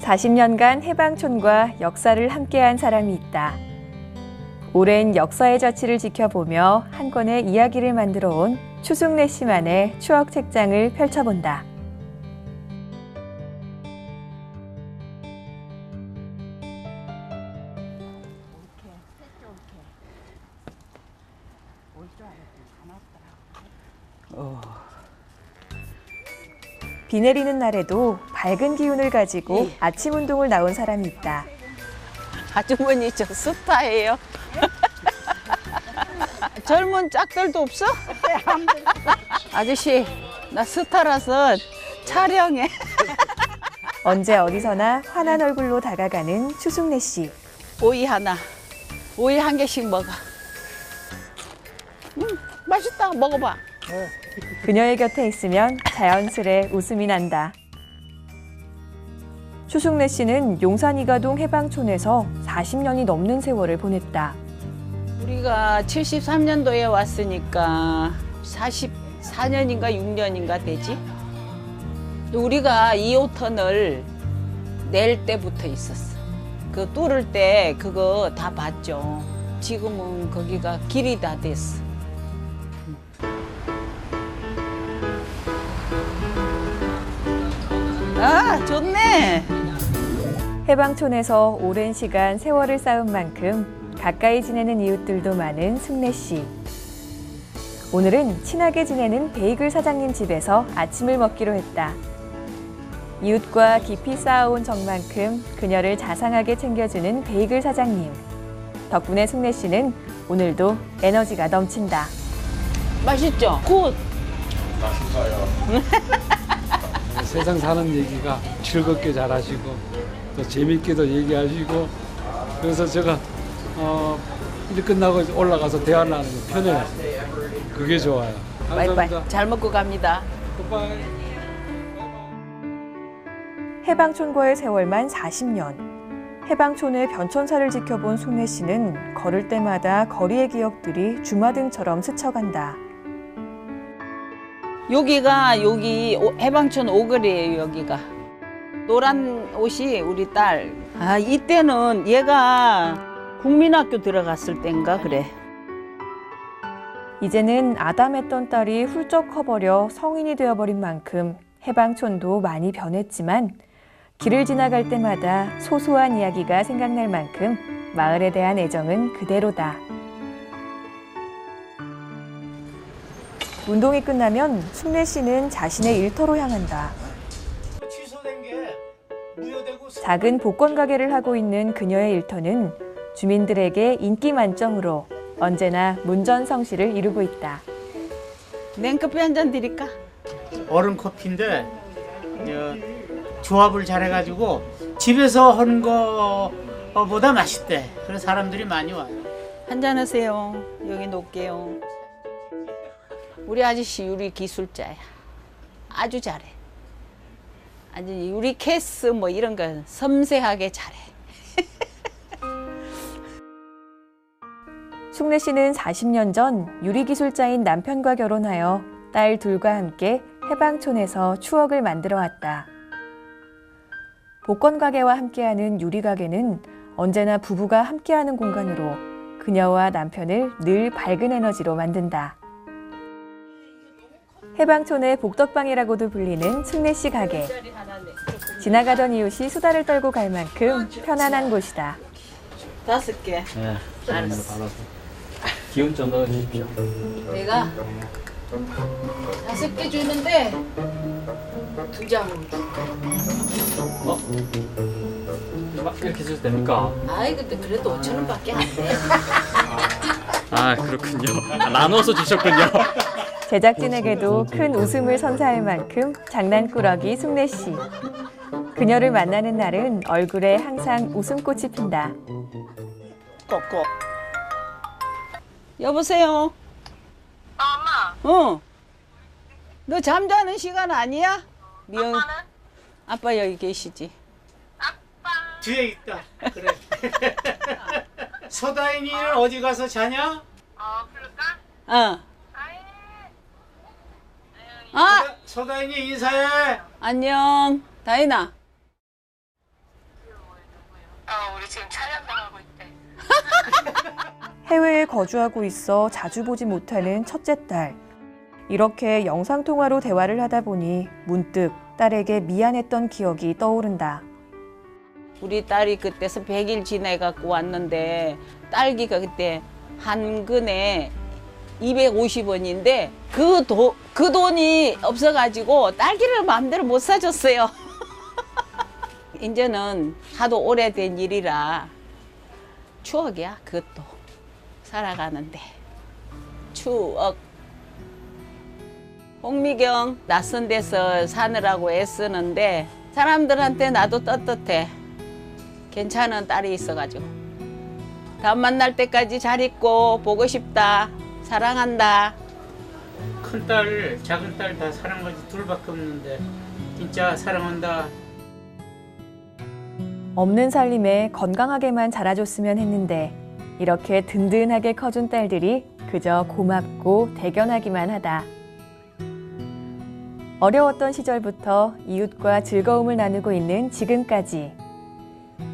40년간 해방촌과 역사를 함께한 사람이 있다. 오랜 역사의 자취를 지켜보며 한 권의 이야기를 만들어 온 추승래 씨만의 추억 책장을 펼쳐본다. 비 내리는 날에도 밝은 기운을 가지고 아침 운동을 나온 사람이 있다. 아주머니 저 스타예요. 젊은 짝들도 없어? 아저씨 나 스타라서 촬영해. 언제 어디서나 환한 얼굴로 다가가는 추승래 씨. 오이 하나, 오이 한 개씩 먹어. 음 맛있다 먹어봐. 그녀의 곁에 있으면 자연스레 웃음이 난다. 추승래 씨는 용산 이가동 해방촌에서 40년이 넘는 세월을 보냈다. 우리가 73년도에 왔으니까 44년인가 6년인가 되지? 우리가 2호턴을 낼 때부터 있었어. 그 뚫을 때 그거 다 봤죠. 지금은 거기가 길이 다 됐어. 아, 좋네. 해방촌에서 오랜 시간 세월을 쌓은 만큼 가까이 지내는 이웃들도 많은 승래 씨. 오늘은 친하게 지내는 베이글 사장님 집에서 아침을 먹기로 했다. 이웃과 깊이 쌓아온 정만큼 그녀를 자상하게 챙겨주는 베이글 사장님. 덕분에 승래 씨는 오늘도 에너지가 넘친다. 맛있죠? 굿. 세상 사는 얘기가 즐겁게 잘 하시고 또 재밌게도 얘기하시고 그래서 제가 어, 일 끝나고 올라가서 대화를 하는 게 편해요. 그게 좋아요. 바이바이. 감사합니다. 잘 먹고 갑니다. 굿바이. 해방촌과의 세월만 40년. 해방촌의 변천사를 지켜본 숙래 씨는 걸을 때마다 거리의 기억들이 주마등처럼 스쳐간다. 여기가 여기 오- 해방촌 오거리예요 여기가 노란 옷이 우리 딸. 아 이때는 얘가 국민학교 들어갔을 땐가 그래. 이제는 아담했던 딸이 훌쩍 커버려 성인이 되어버린 만큼 해방촌도 많이 변했지만 길을 지나갈 때마다 소소한 이야기가 생각날 만큼 마을에 대한 애정은 그대로다. 운동이 끝나면 숙래 씨는 자신의 일터로 향한다. 작은 복권 가게를 하고 있는 그녀의 일터는 주민들에게 인기 만점으로 언제나 문전성시를 이루고 있다. 냉커피 한 잔 드릴까? 얼음 커피인데 저, 조합을 잘해가지고 집에서 하는 거보다 맛있대. 그래서 사람들이 많이 와요. 한 잔 하세요. 여기 놓을게요. 우리 아저씨 요리 기술자야. 아주 잘해. 아주 요리 캐스 뭐 이런 거 섬세하게 잘해. 숙래 씨는 40년 전 유리 기술자인 남편과 결혼하여 딸 둘과 함께 해방촌에서 추억을 만들어 왔다. 복권 가게와 함께하는 유리 가게는 언제나 부부가 함께하는 공간으로 그녀와 남편을 늘 밝은 에너지로 만든다. 해방촌의 복덕방이라고도 불리는 씨 가게. 지나가던 이웃이 수다를 떨고 갈 만큼 편안한 곳이다. 다섯 개. 네, 알았어. 받아서 기운 좀 넣어주십시오. 내가 다섯 개 주는데 두 장으로 줄 어? 막 이렇게 줘도 됩니까? 아이 근데 그래도 5천 원밖에 안 돼. 아 그렇군요. 아, 나눠서 주셨군요. 제작진에게도 큰 웃음을 선사할 만큼 장난꾸러기 숙래 씨. 그녀를 만나는 날은 얼굴에 항상 웃음꽃이 핀다. 꼭꼭. 여보세요. 엄마. 어. 너 잠자는 시간 아니야? 미영. 아빠 여기 계시지. 뒤에 있다. 그래. 서다인이는 어디 가서 자냐? 어. 아 서다인이 인사해. 안녕. 다인아. 우리 지금 촬영 나가고 있대. 해외에 거주하고 있어 자주 보지 못하는 첫째 딸. 이렇게 영상통화로 대화를 하다 보니 문득 딸에게 미안했던 기억이 떠오른다. 우리 딸이 그때서 100일 지내갖고 왔는데 딸기가 그때 한 근에 250원인데 그, 도, 그 돈이 없어가지고 딸기를 마음대로 못 사줬어요. 이제는 하도 오래된 일이라 추억이야 그것도. 살아가는데. 추억. 홍미경 낯선 데서 사느라고 애쓰는데 사람들한테 나도 떳떳해. 괜찮은 딸이 있어가지고. 다음 만날 때까지 잘 있고 보고 싶다 사랑한다 큰 딸, 작은 딸 다 사랑하지 둘밖에 없는데 진짜 사랑한다. 없는 살림에 건강하게만 자라줬으면 했는데 이렇게 든든하게 커준 딸들이 그저 고맙고 대견하기만 하다. 어려웠던 시절부터 이웃과 즐거움을 나누고 있는 지금까지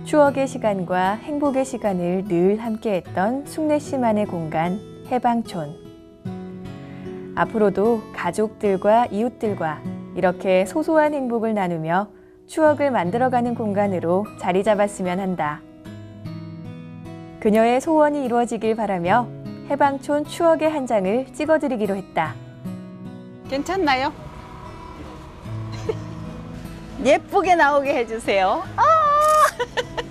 추억의 시간과 행복의 시간을 늘 함께했던 숭례 씨만의 공간 해방촌. 앞으로도 가족들과 이웃들과 이렇게 소소한 행복을 나누며 추억을 만들어가는 공간으로 자리 잡았으면 한다. 그녀의 소원이 이루어지길 바라며 해방촌 추억의 한 장을 찍어드리기로 했다. 괜찮나요? 예쁘게 나오게 해주세요 아!